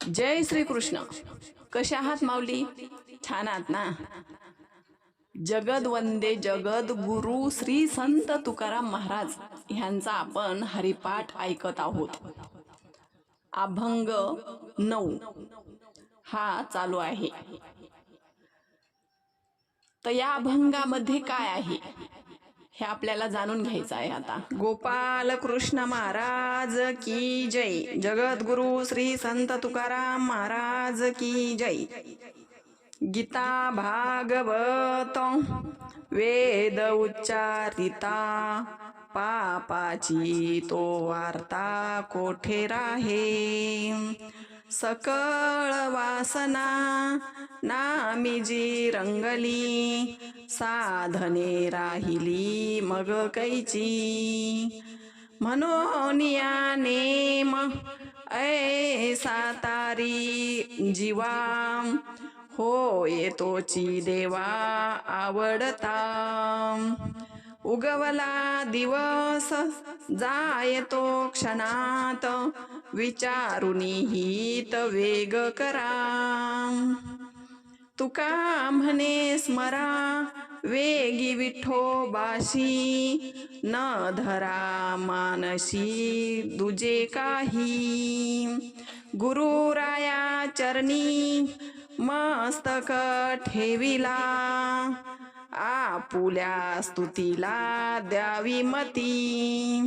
जय श्री कृष्ण कशा आहात माऊली? छान आहात ना? जगद वंदे जगद गुरु श्री संत तुकाराम महाराज ह्यांचा आपण हरिपाठ ऐकत आहोत. अभंग नऊ हा चालू आहे. तर या अभंगामध्ये काय आहे? हे आपल्याला जाणून घ्यायचं आहे आता. गोपाल कृष्ण महाराज की जय. जगद्गुरु श्री संत तुकाराम महाराज की जय. गीता भागवत वेद उच्चारिता. पापाची तो वार्ता कोठे राहे? सकळ वासना नामी जी रंगली. साधने राहिली मग कैची? म्हणून या नेम ऐसा तारी जीवा हो येतोची देवा आवडता उगवला दिवस जायतो क्षणात विचारुनी हित वेग करा तुका म्हणे स्मरा वेगी विठोबाशी न धरा मानशी दुजे काही. गुरुराया चरणी मस्तक ठेविला आपुल्या स्तुतीला द्यावी मती.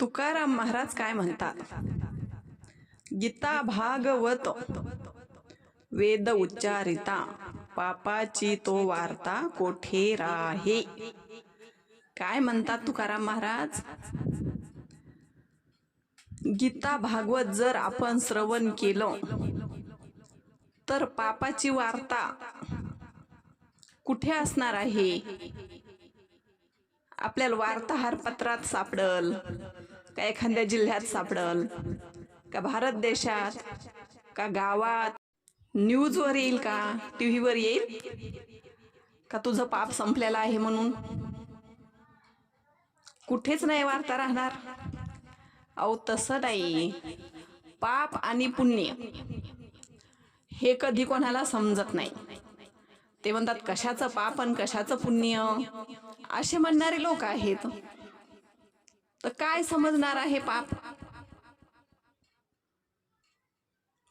तुकाराम महाराज काय म्हणतात? गीता भागवत. वेद उच्चारिता पापाची तो वार्ता कोठे राहे? काय म्हणतात तुकाराम महाराज? गीता भागवत जर आपण श्रवण केलं तर पापाची वार्ता कुठे असणार आहे? आपल्याला वार्ताहार पत्रात सापडल का एखाद्या जिल्ह्यात सापडल? का भारत देशात? का गावात? न्यूजवर येईल का? टी व्हीवर येईल? का तुझं पाप संपलेलं आहे म्हणून? कुठेच नाही वार्ता राहणार. अहो तसं नाही. पाप आणि पुण्य हे कधी कोणाला समजत नाही. ते म्हणतात कशाचं पाप आणि कशाचं पुण्य? असे म्हणणारे लोक आहेत. तर काय समजणार आहे पाप?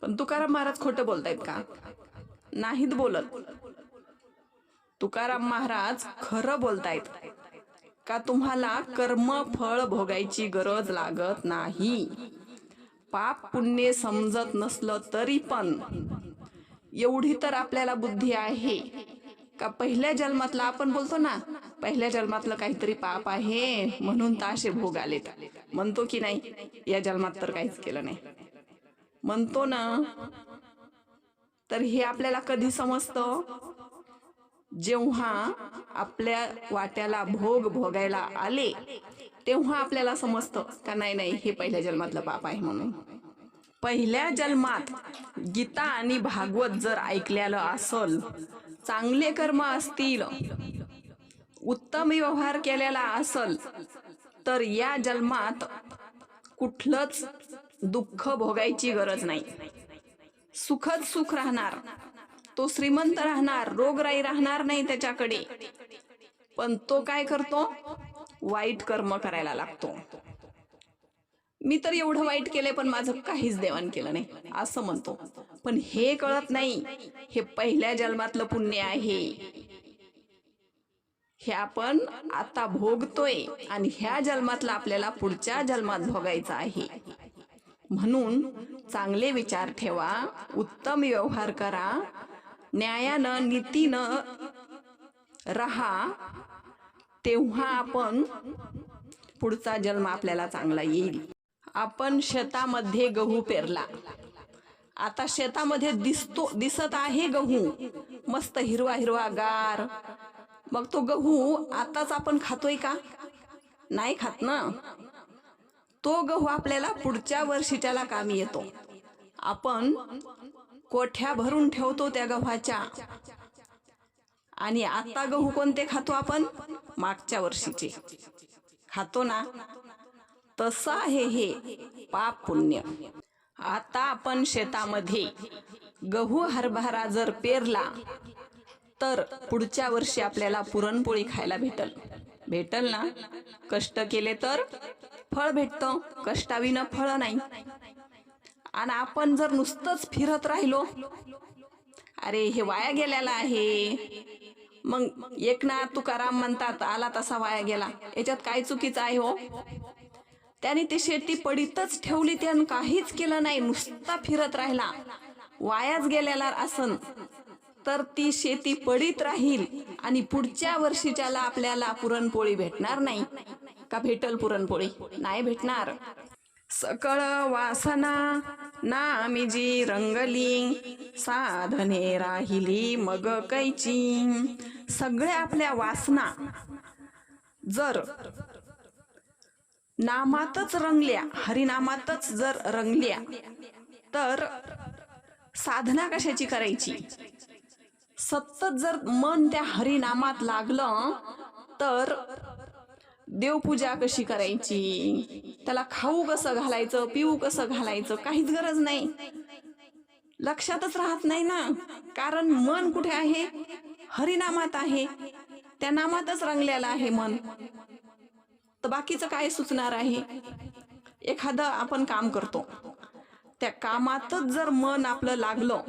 पण तुकाराम महाराज खोटं बोलतायत का? नाहीत बोलत. तुकाराम महाराज खरं बोलतायत का तुम्हाला कर्म फळ भोगायची गरज लागत नाही? पाप पुण्य समजत नसलं तरी पण एवढी तर आपल्याला बुद्धी आहे. का पहिल्या जन्मातला आपण बोलतो ना पहिल्या जन्मातलं काहीतरी पाप आहे म्हणून ताशे भोग आलेत. म्हणतो की नाही या जन्मात तर काहीच केलं नाही. म्हणतो ना तर हे आपल्याला कधी समजतं? जेव्हा आपल्या वाट्याला भोग भोगायला आले तेव्हा आपल्याला समजतं का नाही नाही हे पहिल्या जन्मातलं पाप आहे म्हणून. पहिल्या जन्मात गीता आणि भागवत जर ऐकलेलं असल चांगले कर्म असतील उत्तम व्यवहार केलेला असल तर या जन्मात कुठलंच दुःख भोगायची गरज नाही. सुखद सुख राहणार. तो श्रीमंत राहणार रोगराई राहणार नाही त्याच्याकडे. पण तो काय करतो? वाईट कर्म करायला लागतो. मी तर एवढं वाईट केलंय पण माझं काहीच देवाण केलं नाही असं म्हणतो. पण हे कळत नाही हे पहिल्या जन्मातलं पुण्य आहे. हे आपण आता भोगतोय आणि ह्या जन्मातलं आपल्याला पुढच्या जन्मात भोगायचं आहे. म्हणून चांगले विचार ठेवा उत्तम व्यवहार करा न्यायानं नीतीनं राहा तेव्हा आपण पुढचा जन्म आपल्याला चांगला येईल. आपण शेतामध्ये गहू पेरला. आता शेतामध्ये दिसतो दिसत आहे गहू. मस्त हिरवा हिरवा गार. मग तो गहू आताच आपण खातोय का? नाही खात ना? तो गहू आपल्याला पुढच्या वर्षीच्याला कामी येतो. आपण कोठ्या भरून ठेवतो त्या गव्हाच्या? आणि आता गहू कोणते खातो आपण? मागच्या वर्षीचे. खातो ना? तसं आहे हे. पाप पुण्य. आता आपण शेतामध्ये गहू हरभरा जर पेरला तर पुढच्या वर्षी आपल्याला पुरणपोळी खायला भेटल. भेटल ना? कष्ट केले तर? फळ भेटतं कष्टाविनं फळ नाही. आणि आपण जर नुसतंच फिरत राहिलो अरे हे वाया गेलेला आहे. मग एकनाथ तुकाराम म्हणतात आला तसा वाया गेला. याच्यात काय चुकीचं आहे हो? त्याने ती शेती पडीतच ठेवली त्यानं काहीच केलं नाही. नुसता फिरत राहिला. वायाच गेलेला असन. तर ती शेती पडीत राहील आणि पुढच्या वर्षीच्याला आपल्याला पुरणपोळी भेटणार नाही. का भेटल पुरणपोळी? नाही भेटणार. सकळ वासना नामी जी रंगली साधने राहिली मग कैची. सगळ्या आपल्या वासना जर नामातच रंगल्या हरिनामातच जर रंगल्या तर साधना कशाची करायची? सतत जर मन त्या हरिनामात लागलं तर देवपूजा कशी करायची? त्याला खाऊ कसं घालायचं पिऊ कसं घालायचं काहीच गरज नाही. लक्षातच राहत नाही ना. कारण मन कुठे आहे? हरिनामात आहे. त्या नामातच रंगलेलं आहे मन. तर बाकीचं काय सुचणार आहे? एखादं आपण काम करतो. त्या कामातच जर मन आपलं लागलं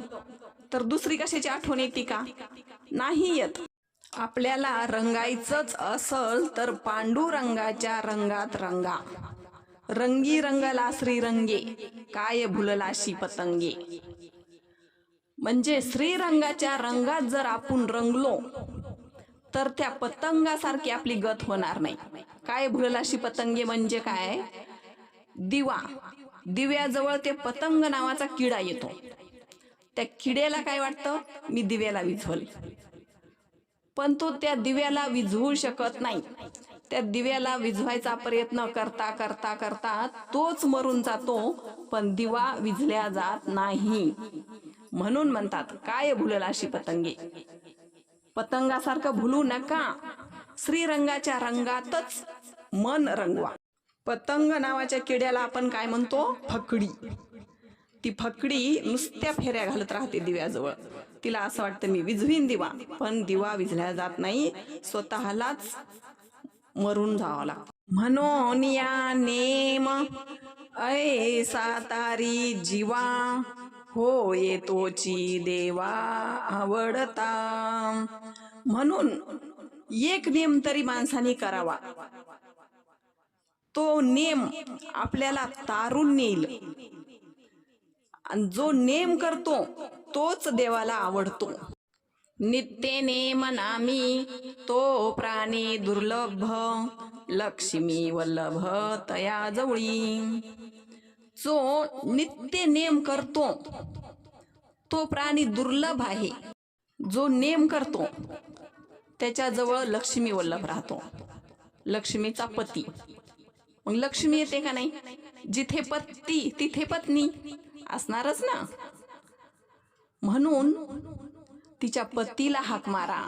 तर दुसरी कशाची आठवण येते का? नाही येत. आपल्याला रंगायचंच असल तर पांडुरंगाच्या रंगात रंगा. रंगी रंगला श्रीरंगे काय भुललाशी पतंगे. म्हणजे श्रीरंगाच्या रंगात जर आपण रंगलो तर त्या पतंगासारखी आपली गत होणार नाही. काय भुललाशी पतंगे म्हणजे काय? दिवा. दिव्याजवळ ते पतंग नावाचा किडा येतो. त्या किड्याला काय वाटतं? मी दिव्याला विझवल. पण तो त्या दिव्याला विझवू शकत नाही. त्या दिव्याला विझवायचा प्रयत्न करता करता करता तोच मरून जातो पण दिवा विझल्या जात नाही. म्हणून म्हणतात काय भुललाशी पतंगे? पतंगासारखं भुलू नका. श्रीरंगाच्या रंगातच मन रंगवा. पतंग नावाच्या किड्याला आपण काय म्हणतो? फकडी. ती फकडी नुसत्या फेऱ्या घालत राहते दिव्याजवळ. तिला असं वाटतं मी विझवीन दिवा. पण दिवा विझल्या जात नाही. स्वतःलाच मरून जावं लागतं. म्हणून या नेम ऐ सातारी जीवा हो येतोची देवा आवडता. म्हणून एक नेम तरी माणसाने करावा. तो नेम आपल्याला तारून नेईल. आणि जो नेम करतो तोच देवाला आवडतो. नित्य नेम नामी तो प्राणी दुर्लभ लक्ष्मी वल्लभ तया जवळी. जो नित्य नेम करतो तो प्राणी दुर्लभ आहे. जो नेम करतो त्याच्याजवळ लक्ष्मी वल्लभ राहतो. लक्ष्मीचा पती. मग लक्ष्मी येते का नाही? जिथे पती तिथे पत्नी. असणारच ना. म्हणून तिच्या पतीला हाक मारा.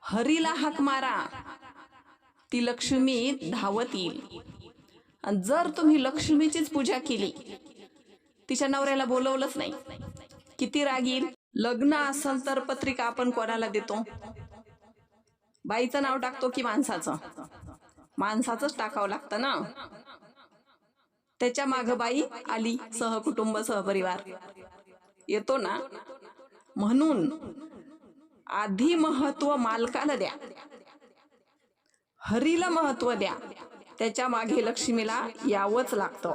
हरीला हाक मारा. ती लक्ष्मी धावत येईल. आणि जर तुम्ही लक्ष्मीचीच पूजा केली तिच्या नवऱ्याला बोलवलंच नाही किती राग येईल? लग्न असेल तर पत्रिका आपण कोणाला देतो? बाईचं नाव टाकतो की माणसाचं? माणसाचंच टाकावं लागतं ना. त्याच्या माग बाई आली सहकुटुंब सहपरिवार. येतो ना? म्हणून आधी महत्त्व मालकाला द्या. हरीला महत्त्व द्या. त्याच्यामागे लक्ष्मीला यावंच लागतं.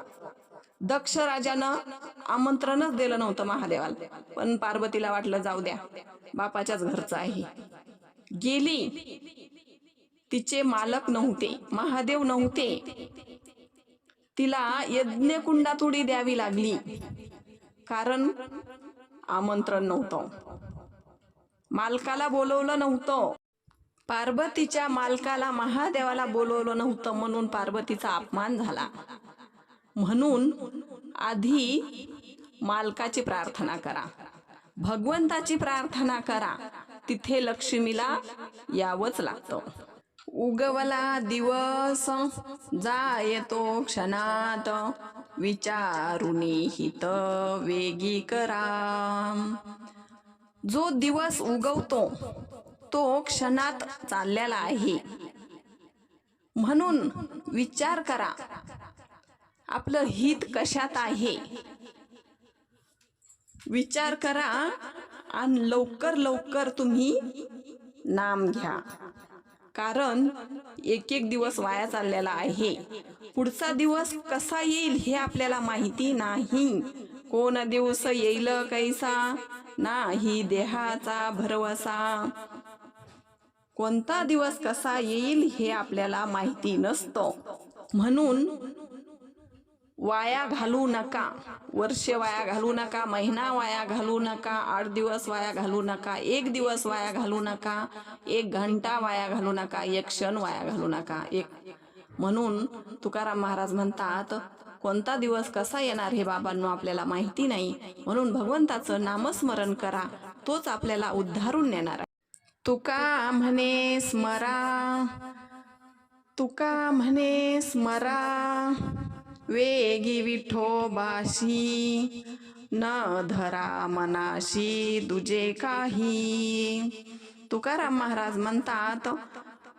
दक्ष राजानं आमंत्रणच दिलं नव्हतं महादेवाला. पण पार्वतीला वाटलं जाऊ द्या बापाच्याच घरचं आहे. गेली. तिचे मालक नव्हते महादेव नव्हते. तिला यज्ञकुंडात उडी द्यावी लागली. कारण आमंत्रण नव्हतं. मालकाला बोलवलं नव्हतं. पार्वतीच्या मालकाला महादेवाला बोलवलं नव्हतं म्हणून पार्वतीचा अपमान झाला. म्हणून आधी मालकाची प्रार्थना करा. भगवंताची प्रार्थना करा. तिथे लक्ष्मीला यावंच लागतं. उगवला दिवस जा येतो क्षणात. विचारुनी हित वेगी करा. जो दिवस उगवतो तो क्षणात चाललेला आहे. म्हणून विचार करा आपलं हित कशात आहे? विचार करा आणि लवकर लवकर तुम्ही नाम घ्या. कारण एक एक दिवस वाया चाललेला आहे. पुढचा दिवस कसा येईल हे आपल्याला माहिती नाही. कोण दिवस येईल कैसा? नाही देहाचा भरवसा. कोणता दिवस कसा येईल हे आपल्याला माहिती नसतं. म्हणून वाया घालू नका. वर्ष वाया घालू नका महिना वाया घालू नका आठ दिवस वाया घालू नका एक दिवस वाया घालू नका एक घंटा वाया घालू नका एक क्षण वाया घालू नका. एक म्हणून तुकाराम महाराज म्हणतात कोणता दिवस कसा येणार हे बाबांनो आपल्याला माहिती नाही. म्हणून भगवंताचं नामस्मरण करा. तोच आपल्याला उद्धारून नेणार आहे. तुका म्हणे स्मरा. तुका म्हणे स्मरा. वेगी विठोबाशी न धरा मनाशी दुजे काही. तुकाराम महाराज म्हणतात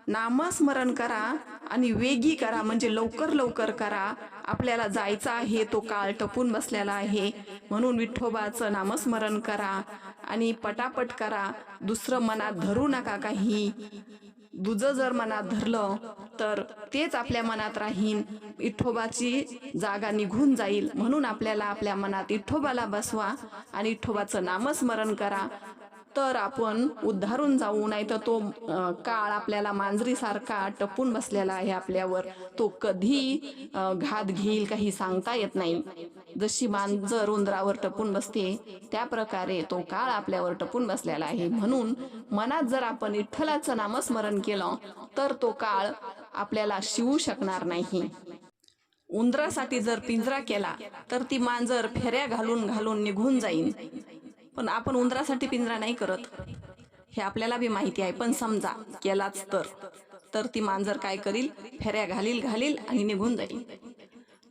नामस्मरण करा आणि वेगी करा म्हणजे लवकर लवकर करा. आपल्याला जायचं आहे तो काळ टपून बसलेला आहे. म्हणून विठोबाचं नामस्मरण करा आणि पटापट करा. दुसरं मनात धरू नका काही. दुजं जर मनात धरलं तर तेच आपल्या मनात राहीन. विठोबाची जागा निघून जाईल. म्हणून आपल्याला आपल्या मनात विठोबाला बसवा आणि विठोबाचं नामस्मरण करा. तर आपण उद्धारून जाऊ नाही तर तो काळ आपल्याला मांजरीसारखा टपून बसलेला आहे आपल्यावर. तो कधी घात घेईल काही सांगता येत नाही. जशी मांजर उंदरावर टपून बसते त्या प्रकारे तो काळ आपल्यावर टपून बसलेला आहे. म्हणून मनात जर आपण विठ्ठलाचं नामस्मरण केलं तर तो काळ आपल्याला शिवू शकणार नाही. उंदरासाठी जर पिंजरा केला तर ती मांजर फेऱ्या घालून घालून निघून जाईल पण आपण उंदरासाठी पिंजरा नाही करत. हे आपल्याला बी माहिती आहे. पण समजा केलाच तर. तर ती मांजर काय करील? फेऱ्या घालील घालील आणि निघून जाईल.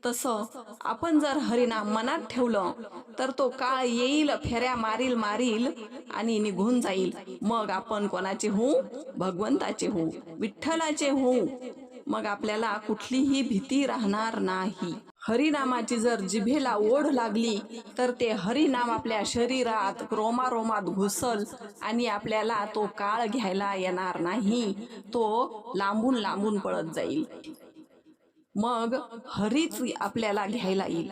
तसं आपण जर हरिनाम मनात ठेवलं तर तो काळ येईल फेऱ्या मारील मारील आणि निघून जाईल. मग आपण कोणाचे होऊ? भगवंताचे होऊ. विठ्ठलाचे होऊ. मग आपल्याला कुठलीही भीती राहणार नाही. हरिनामाची जर जिभेला ओढ लागली तर ते हरिनाम आपल्या शरीरात रोमारोमात घुसल आणि आपल्याला तो काळ घ्यायला येणार नाही. तो लांबून लांबून पळत जाईल. मग हरीच आपल्याला घ्यायला येईल.